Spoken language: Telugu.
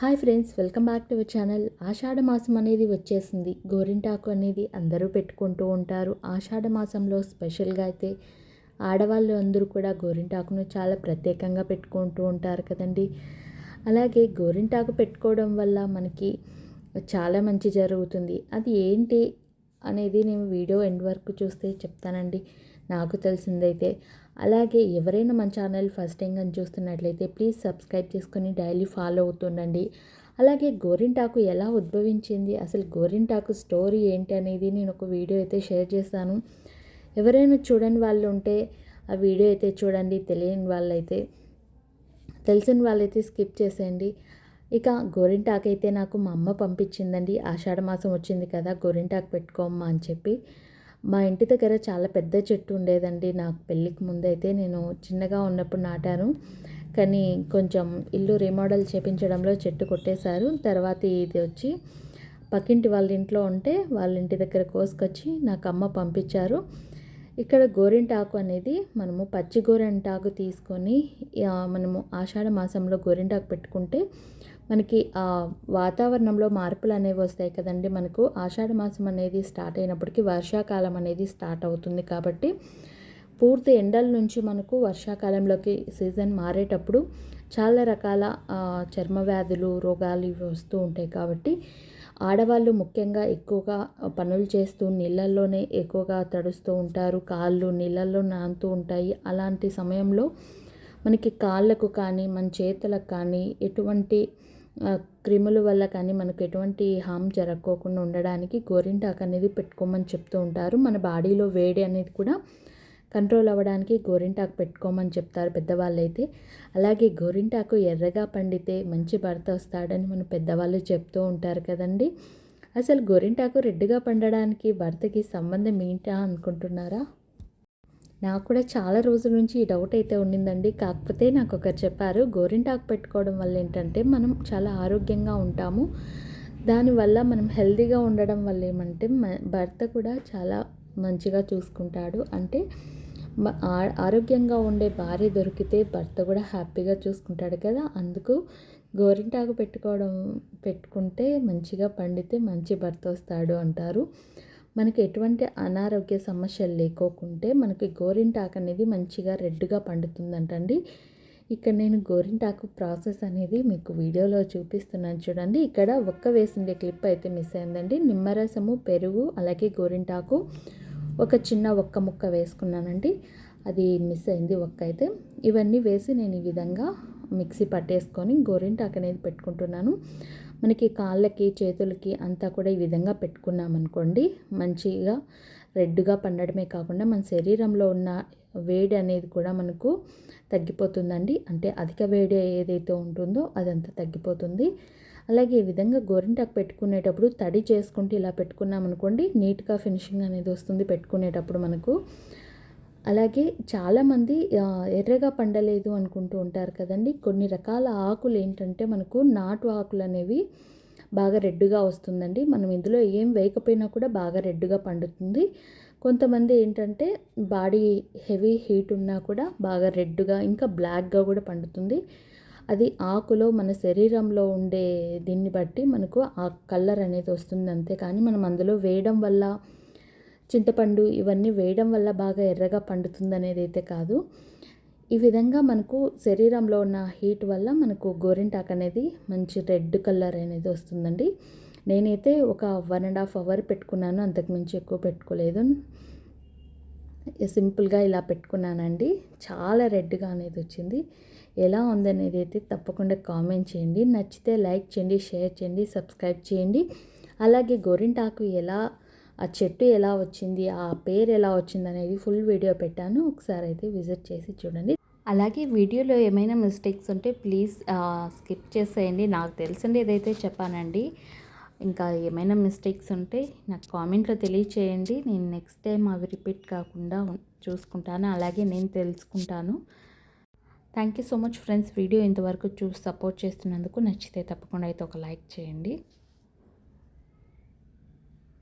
Hi friends welcome back to our channel. ఆషాఢ మాసం అనేది వచ్చేసింది. గోరింటాకు అనేది అందరూ పెట్టుకుంటూ ఉంటారు. ఆషాఢ మాసంలో స్పెషల్గా అయితే ఆడవాళ్ళు అందరూ కూడా గోరింటాకును చాలా ప్రత్యేకంగా పెట్టుకుంటూ ఉంటారు కదండి. అలాగే గోరింటాకు పెట్టుకోవడం వల్ల మనకి చాలా మంచి జరుగుతుంది. అది ఏంటి అనేది నేను వీడియో ఎండ్ వరకు చూస్తే చెప్తానండి. నాకు తెలిసిందైతే అలాగే ఎవరైనా మన ఛానల్ ఫస్ట్ టైం కానీ చూస్తున్నట్లయితే ప్లీజ్ సబ్స్క్రైబ్ చేసుకొని డైలీ ఫాలో అవుతుండండి. అలాగే గోరింటాకు ఎలా ఉద్భవించింది? అసలు గోరింటాకు స్టోరీ ఏంటి అనేది నేను ఒక వీడియో అయితే షేర్ చేశాను. ఎవరైనా చూడని వాళ్ళు ఉంటే ఆ వీడియో అయితే చూడండి తెలియని వాళ్ళైతే తెలిసిన వాళ్ళైతే స్కిప్ చేసేయండి. ఇక గోరింటాకు అయితే నాకు మా అమ్మ పంపించిందండి. ఆషాఢ మాసం వచ్చింది కదా గోరింటాకు పెట్టుకోమ్మా అని చెప్పి. మా ఇంటి దగ్గర చాలా పెద్ద చెట్టు ఉండేదండి. నాకు పెళ్ళికి ముందైతే నేను చిన్నగా ఉన్నప్పుడు నాటాను. కానీ కొంచెం ఇల్లు రీమోడల్ చేపించడంలో చెట్టు కొట్టేశారు. తర్వాత ఇది వచ్చి పక్కింటి వాళ్ళ ఇంట్లో ఉంటే వాళ్ళ ఇంటి దగ్గర కోసుకొచ్చి నాకు అమ్మ పంపించారు. ఇక్కడ గోరింటాకు అనేది మనము పచ్చి గోరింటాకు తీసుకొని మనము ఆషాఢ మాసంలో గోరింటాకు పెట్టుకుంటే మనకి ఆ వాతావరణంలో మార్పులు అనేవి వస్తాయి కదండి. మనకు ఆషాఢ మాసం అనేది స్టార్ట్ అయినప్పటికీ వర్షాకాలం అనేది స్టార్ట్ అవుతుంది కాబట్టి పూర్తి ఎండల నుంచి మనకు వర్షాకాలంలోకి సీజన్ మారేటప్పుడు చాలా రకాల చర్మ వ్యాధులు రోగాలు ఇవి వస్తూ ఉంటాయి కాబట్టి ఆడవాళ్ళు ముఖ్యంగా ఎక్కువగా పనులు చేస్తూ నీళ్ళల్లోనే ఎక్కువగా తడుస్తూ ఉంటారు. కాళ్ళు నీళ్ళల్లో నానుతూ ఉంటాయి. అలాంటి సమయంలో మనకి కాళ్ళకు కానీ మన చేతులకు కానీ ఎటువంటి క్రిముల వల్ల కానీ మనకు ఎటువంటి హామ్ జరగకోకుండా ఉండడానికి గోరింటాకు అనేది పెట్టుకోమని చెప్తూ ఉంటారు. మన బాడీలో వేడి అనేది కూడా కంట్రోల్ అవ్వడానికి గోరింటాకు పెట్టుకోమని చెప్తారు పెద్దవాళ్ళు అయితే అలాగే గోరింటాకు ఎర్రగా పండితే మంచి భర్త వస్తాడని మన పెద్దవాళ్ళు చెప్తూ ఉంటారు కదండి. అసలు గోరింటాకు రెడ్గా పండడానికి భర్తకి సంబంధం ఏంటా అనుకుంటున్నారా? నాకు కూడా చాలా రోజుల నుంచి ఈ డౌట్ అయితే ఉండిందండి. కాకపోతే నాకు ఒకరు చెప్పారు గోరింటాకు పెట్టుకోవడం వల్ల ఏంటంటే మనం చాలా ఆరోగ్యంగా ఉంటాము. దానివల్ల మనం హెల్తీగా ఉండడం వల్ల ఏమంటే భర్త కూడా చాలా మంచిగా చూసుకుంటాడు. అంటే ఆరోగ్యంగా ఉండే భార్య దొరికితే భర్త కూడా హ్యాపీగా చూసుకుంటాడు కదా. అందుకు గోరింటాకు పెట్టుకోవడం పెట్టుకుంటే మంచిగా పండితే మంచి భర్త వస్తాడు అంటారు. మనకి ఎటువంటి అనారోగ్య సమస్యలు లేకోకుంటే మనకి గోరింటాకు అనేది మంచిగా రెడ్గా పండుతుందంటండి. ఇక్కడ నేను గోరింటాకు ప్రాసెస్ అనేది మీకు వీడియోలో చూపిస్తున్నాను చూడండి. ఇక్కడ ఒక్క వేసిండే క్లిప్ అయితే మిస్ అయిందండి. నిమ్మరసము పెరుగు అలాగే గోరింటాకు ఒక చిన్న ఒక్క ముక్క వేసుకున్నానండి. అది మిస్ అయింది ఒక్క అయితే ఇవన్నీ వేసి నేను ఈ విధంగా మిక్సీ పట్టేసుకొని గోరింటాకు అనేది పెట్టుకుంటున్నాను. మనకి కాళ్ళకి చేతులకి అంతా కూడా ఈ విధంగా పెట్టుకున్నామనుకోండి మంచిగా రెడ్గా పండడమే కాకుండా మన శరీరంలో ఉన్న వేడి అనేది కూడా మనకు తగ్గిపోతుందండి. అంటే అధిక వేడి ఏదైతే ఉంటుందో అదంతా తగ్గిపోతుంది. అలాగే ఈ విధంగా గోరింటాకు పెట్టుకునేటప్పుడు తడి చేసుకుంటే ఇలా పెట్టుకున్నామనుకోండి నీట్గా ఫినిషింగ్ అనేది వస్తుంది పెట్టుకునేటప్పుడు మనకు. అలాగే చాలామంది ఎర్రగా పండలేదు అనుకుంటూ ఉంటారు కదండి. కొన్ని రకాల ఆకులు ఏంటంటే మనకు నాటు ఆకులు అనేవి బాగా రెడ్డుగా వస్తుందండి. మనం ఇందులో ఏం వేయకపోయినా కూడా బాగా రెడ్డుగా పండుతుంది. కొంతమంది ఏంటంటే బాడీ హెవీ హీట్ ఉన్నా కూడా బాగా రెడ్డుగా ఇంకా బ్లాక్గా కూడా పండుతుంది. అది ఆకులో మన శరీరంలో ఉండే దీన్ని బట్టి మనకు ఆ కలర్ అనేది వస్తుంది అంతే. కానీ మనం అందులో వేయడం వల్ల చింతపండు ఇవన్నీ వేయడం వల్ల బాగా ఎర్రగా పండుతుంది అనేది అయితే కాదు. ఈ విధంగా మనకు శరీరంలో ఉన్న హీట్ వల్ల మనకు గోరింటాక్ అనేది మంచి రెడ్ కలర్ అనేది వస్తుందండి. నేనైతే ఒక వన్ అండ్ హాఫ్ అవర్ పెట్టుకున్నాను అంతకుమించి ఎక్కువ పెట్టుకోలేదు. సింపుల్గా ఇలా పెట్టుకున్నానండి. చాలా రెడ్గా అనేది వచ్చింది. ఎలా ఉందనేది అయితే తప్పకుండా కామెంట్ చేయండి. నచ్చితే లైక్ చేయండి షేర్ చేయండి సబ్స్క్రైబ్ చేయండి. అలాగే గోరింటాకు ఎలా ఆ చెట్టు ఎలా వచ్చింది ఆ పేరు ఎలా వచ్చింది అనేది ఫుల్ వీడియో పెట్టాను. ఒకసారి అయితే విజిట్ చేసి చూడండి. అలాగే వీడియోలో ఏమైనా మిస్టేక్స్ ఉంటే ప్లీజ్ స్కిప్ చేసేయండి. నాకు తెలిసింది ఏదైతే చెప్పానండి ఇంకా ఏమైనా మిస్టేక్స్ ఉంటే నాకు కామెంట్లో తెలియచేయండి. నేను నెక్స్ట్ టైం అవి రిపీట్ కాకుండా చూసుకుంటాను. అలాగే నేను తెలుసుకుంటాను. Thank you so much friends video ఇంతవరకు చూసి సపోర్ట్ చేస్తున్నందుకు నచ్చితే తప్పకుండా అయితే ఒక లైక్ చేయండి.